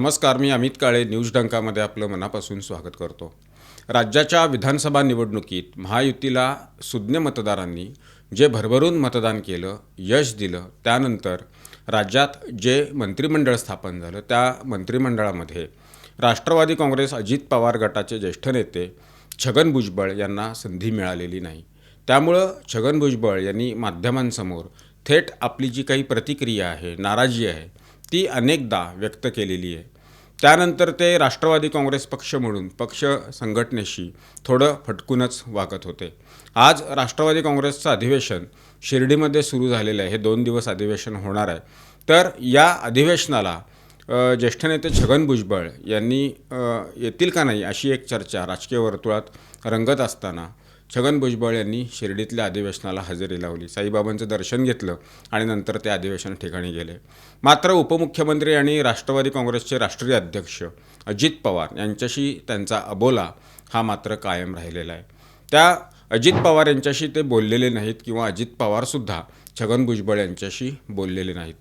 नमस्कार मी अमित काळे न्यूज डंकामध्ये आपलं मनापासून स्वागत करतो. राज्याच्या विधानसभा निवडणुकीत महायुतीला सुज्ञ मतदारांनी जे भरभरून मतदान केलं यश दिलं त्यानंतर राज्यात जे मंत्रिमंडळ स्थापन झालं त्या मंत्रिमंडळामध्ये राष्ट्रवादी काँग्रेस अजित पवार गटाचे ज्येष्ठ नेते छगन भुजबळ यांना संधी मिळालेली नाही. त्यामुळं छगन भुजबळ यांनी माध्यमांसमोर थेट आपली जी काही प्रतिक्रिया आहे नाराजी आहे ती अनेकदा व्यक्त केलेली आहे. त्यानंतर ते राष्ट्रवादी काँग्रेस पक्ष म्हणून पक्ष संघटनेशी थोडं फटकूनच वागत होते. आज राष्ट्रवादी काँग्रेसचं अधिवेशन शिर्डीमध्ये सुरू झालेलं आहे. हे दोन दिवस अधिवेशन होणार आहे. तर या अधिवेशनाला ज्येष्ठ नेते छगन भुजबळ यांनी येतील का नाही अशी एक चर्चा राजकीय वर्तुळात रंगत असताना छगन भुजबळ यांनी शिर्डीतल्या अधिवेशनाला हजेरी लावली. साईबाबांचं दर्शन घेतलं आणि नंतर ते अधिवेशन ठिकाणी गेले. मात्र उपमुख्यमंत्री आणि राष्ट्रवादी काँग्रेसचे राष्ट्रीय अध्यक्ष अजित पवार यांच्याशी त्यांचा अबोला हा मात्र कायम राहिलेला आहे. त्या अजित पवार यांच्याशी ते बोललेले नाहीत किंवा अजित पवारसुद्धा छगन भुजबळ यांच्याशी बोललेले नाहीत.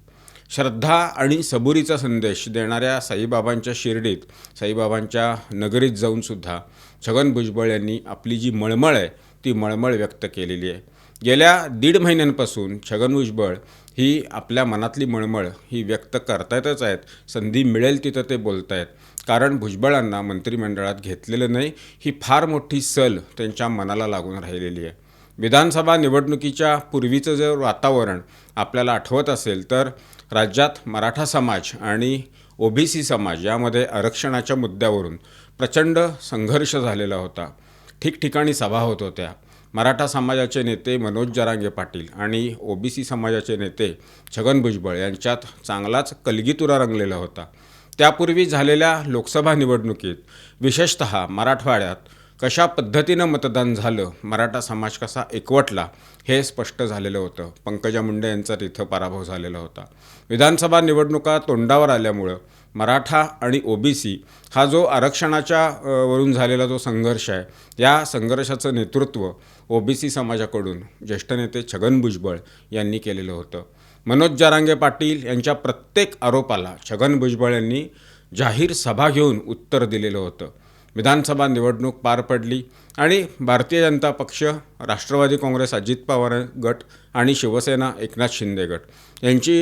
श्रद्धा आणि सबुरीचा संदेश देणाऱ्या साईबाबांच्या शिर्डीत साईबाबांच्या नगरीत जाऊनसुद्धा छगन भुजबळ यांनी आपली जी मळमळ आहे ती मळमळ व्यक्त केलेली आहे. गेल्या दीड महिन्यांपासून छगन भुजबळ ही आपल्या मनातली मळमळ ही व्यक्त करतायतच आहेत. संधी मिळेल तिथं ते बोलत आहेत कारण भुजबळांना मंत्रिमंडळात घेतलेलं नाही ही फार मोठी सल त्यांच्या मनाला लागून राहिलेली आहे. विधानसभा निवडणुकीच्या पूर्वीचं जर वातावरण आपल्याला आठवत असेल तर राज्यात मराठा समाज आणि ओबीसी समाज यामध्ये आरक्षणाच्या मुद्द्यावरून प्रचंड संघर्ष झालेला होता. ठिकठिकाणी सभा होत होत्या. मराठा समाजाचे नेते मनोज जरांगे पाटील आणि ओबीसी समाजाचे नेते छगन भुजबळ यांच्यात चांगलाच कलगीतुरा रंगलेला होता. त्यापूर्वी झालेल्या लोकसभा निवडणुकीत विशेषत मराठवाड्यात कशा पद्धतीनं मतदान झालं मराठा समाज कसा एकवटला हे स्पष्ट झालेलं होतं. पंकजा मुंडे यांचा तिथं पराभव झालेला होता. विधानसभा निवडणुका तोंडावर आल्यामुळं मराठा आणि ओबीसी हा जो आरक्षणाच्या वरून झालेला जो संघर्ष आहे या संघर्षाचं नेतृत्व ओबीसी समाजाकडून ज्येष्ठ नेते छगन भुजबळ यांनी केलेलं होतं. मनोज जारांगे पाटील यांच्या प्रत्येक आरोपाला छगन भुजबळ यांनी जाहीर सभा घेऊन उत्तर दिलेलं होतं. विधानसभा निवडणूक पार पडली आणि भारतीय जनता पक्ष राष्ट्रवादी काँग्रेस अजित पवार गट आणि शिवसेना एकनाथ शिंदे गट यांची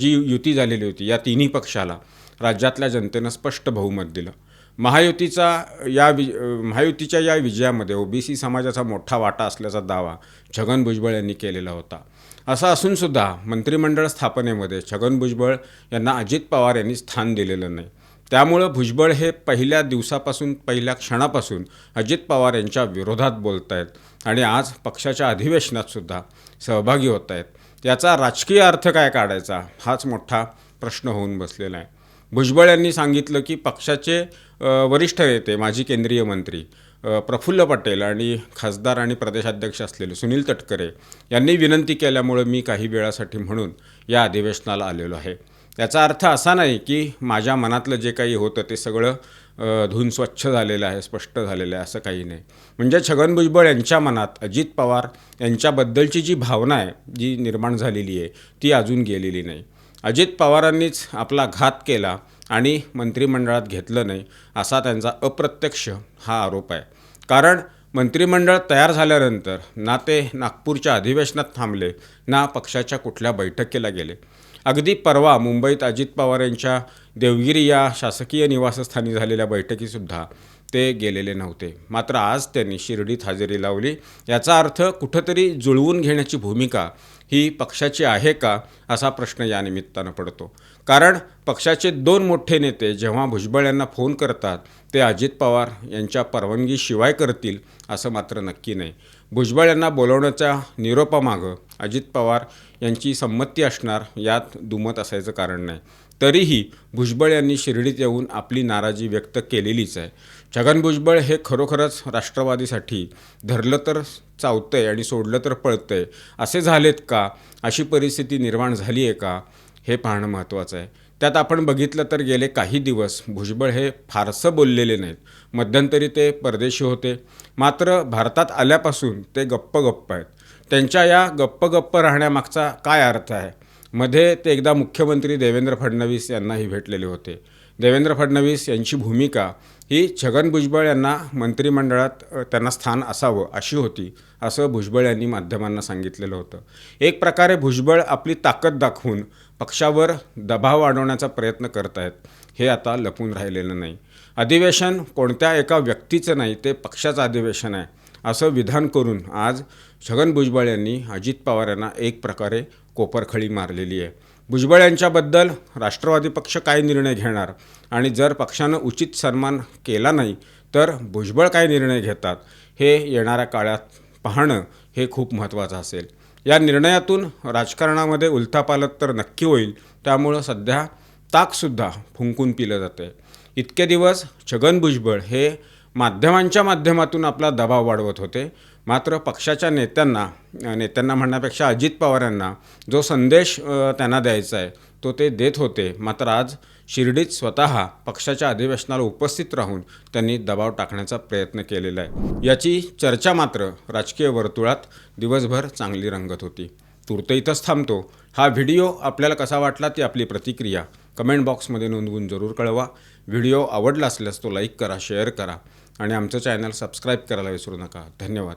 जी युती झालेली होती या तिन्ही पक्षाला राज्यातल्या जनतेनं स्पष्ट बहुमत दिलं. महायुतीचा या वि महायुतीच्या या विजयामध्ये ओबीसी समाजाचा मोठा वाटा असल्याचा दावा छगन भुजबळ यांनी केलेला होता. असं असूनसुद्धा मंत्रिमंडळ स्थापनेमध्ये छगन भुजबळ यांना अजित पवार यांनी स्थान दिलेलं नाही. त्यामुळं भुजबळ हे पहिल्या दिवसापासून पहिल्या क्षणापासून अजित पवार यांच्या विरोधात बोलत आहेत आणि आज पक्षाच्या अधिवेशनातसुद्धा सहभागी होत आहेत याचा राजकीय अर्थ काय काढायचा हाच मोठा प्रश्न होऊन बसलेला आहे. भुजबळ यांनी सांगितलं की पक्षाचे वरिष्ठ नेते माजी केंद्रीय मंत्री प्रफुल्ल पटेल आणि खासदार आणि प्रदेशाध्यक्ष असलेले सुनील तटकरे यांनी विनंती केल्यामुळं मी काही वेळासाठी म्हणून या अधिवेशनाला आलेलो आहे. याचा अर्थ असा नाही की माझ्या मनातलं जे काही होतं ते सगळं धुन स्वच्छ झालेलं आहे स्पष्ट झालेलं आहे असं काही नाही. म्हणजे छगन भुजबळ यांच्या मनात अजित पवार यांच्याबद्दलची जी भावना आहे जी निर्माण झालेली आहे ती अजून गेलेली नाही. अजित पवारांनीच आपला घात केला आणि मंत्रिमंडळात घेतलं नाही असा त्यांचा अप्रत्यक्ष हा आरोप आहे. कारण मंत्रिमंडळ तयार झाल्यानंतर ना ते नागपूरच्या अधिवेशनात थांबले ना पक्षाच्या कुठल्या बैठकीला गेले. अगदी परवा मुंबईत अजित पवार यांच्या देवगिरी या शासकीय निवासस्थानी झालेल्या बैठकीसुद्धा ते गेलेले नव्हते. मात्र आज त्यांनी शिर्डीत हजेरी लावली. याचा अर्थ कुठंतरी जुळवून घेण्याची भूमिका ही पक्षाची आहे का असा प्रश्न या निमित्तानं पडतो. कारण पक्षाचे दोन मोठे नेते जेव्हा भुजबळ यांना फोन करतात ते अजित पवार यांच्या परवानगीशिवाय करतील असं मात्र नक्की नाही. भुजबळ यांना बोलवण्याच्या निरोपामागं अजित पवार यांची संमती असणार यात दुमत असायचं कारण नाही. तरीही भुजबळ यांनी शिर्डीत येऊन आपली नाराजी व्यक्त केलेलीच आहे. छगन भुजबळ हे खरोखरच राष्ट्रवादीसाठी धरलं तर चावतंय आणि सोडलं तर पळतंय असे झालेत का? अशी परिस्थिती निर्माण झाली आहे का? हे पाहणं महत्त्वाचं आहे. त्यात आपण बघितलं तर गेले काही दिवस भुजबळ हे फारसं बोललेले नाहीत. मध्यंतरी ते परदेशी होते. मात्र भारतात आल्यापासून ते गप्प गप्प आहेत. त्यांच्या या गप्प गप्प राहण्यामागचा काय अर्थ आहे? मध्ये ते एकदा मुख्यमंत्री देवेंद्र फडणवीस यांनाही भेटलेले होते. देवेंद्र फडणवीस यांची भूमिका ही छगन भुजबळ यांना मंत्रिमंडळात त्यांना स्थान असावं अशी होती असं भुजबळ यांनी माध्यमांना सांगितलेलं होतं. एक प्रकारे भुजबळ आपली ताकद दाखवून पक्षावर दबाव वाढवण्याचा प्रयत्न करत आहेत हे आता लपून राहिलेलं नाही. अधिवेशन कोणत्या एका व्यक्तीचं नाही ते पक्षाचं अधिवेशन आहे असं विधान करून आज छगन भुजबळ यांनी अजित पवार यांना एक प्रकारे कोपरखळी मारलेली आहे. भुजबळ यांच्याबद्दल राष्ट्रवादी पक्ष काय निर्णय घेणार? आणि जर पक्षानं उचित सन्मान केला नाही तर भुजबळ काय निर्णय घेतात? हे येणाऱ्या काळात पाहणं हे खूप महत्त्वाचं असेल. या निर्णयातून राजकारणामध्ये उलथापालत तर नक्की होईल त्यामुळं सध्या ताकसुद्धा फुंकून पिलं जातं इतके दिवस छगन भुजबळ हे माध्यमांच्या माध्यमातून आपला दबाव वाढवत होते. मात्र पक्षाच्या नेत्यांना नेत्यांना म्हणण्यापेक्षा अजित पवार यांना जो संदेश त्यांना द्यायचा आहे तो ते देत होते. मात्र आज शिर्डीत स्वतः पक्षाच्या अधिवेशनाला उपस्थित राहून त्यांनी दबाव टाकण्याचा प्रयत्न केलेला आहे. याची चर्चा मात्र राजकीय वर्तुळात दिवसभर चांगली रंगत होती. तूर्त इथंच थांबतो. हा व्हिडिओ आपल्याला कसा वाटला ती आपली प्रतिक्रिया कमेंट बॉक्समध्ये नोंदवून जरूर कळवा. व्हिडिओ आवडला असल्यास तो लाईक करा शेअर करा आणि आमचं चॅनल सबस्क्राईब करायला विसरू नका. धन्यवाद.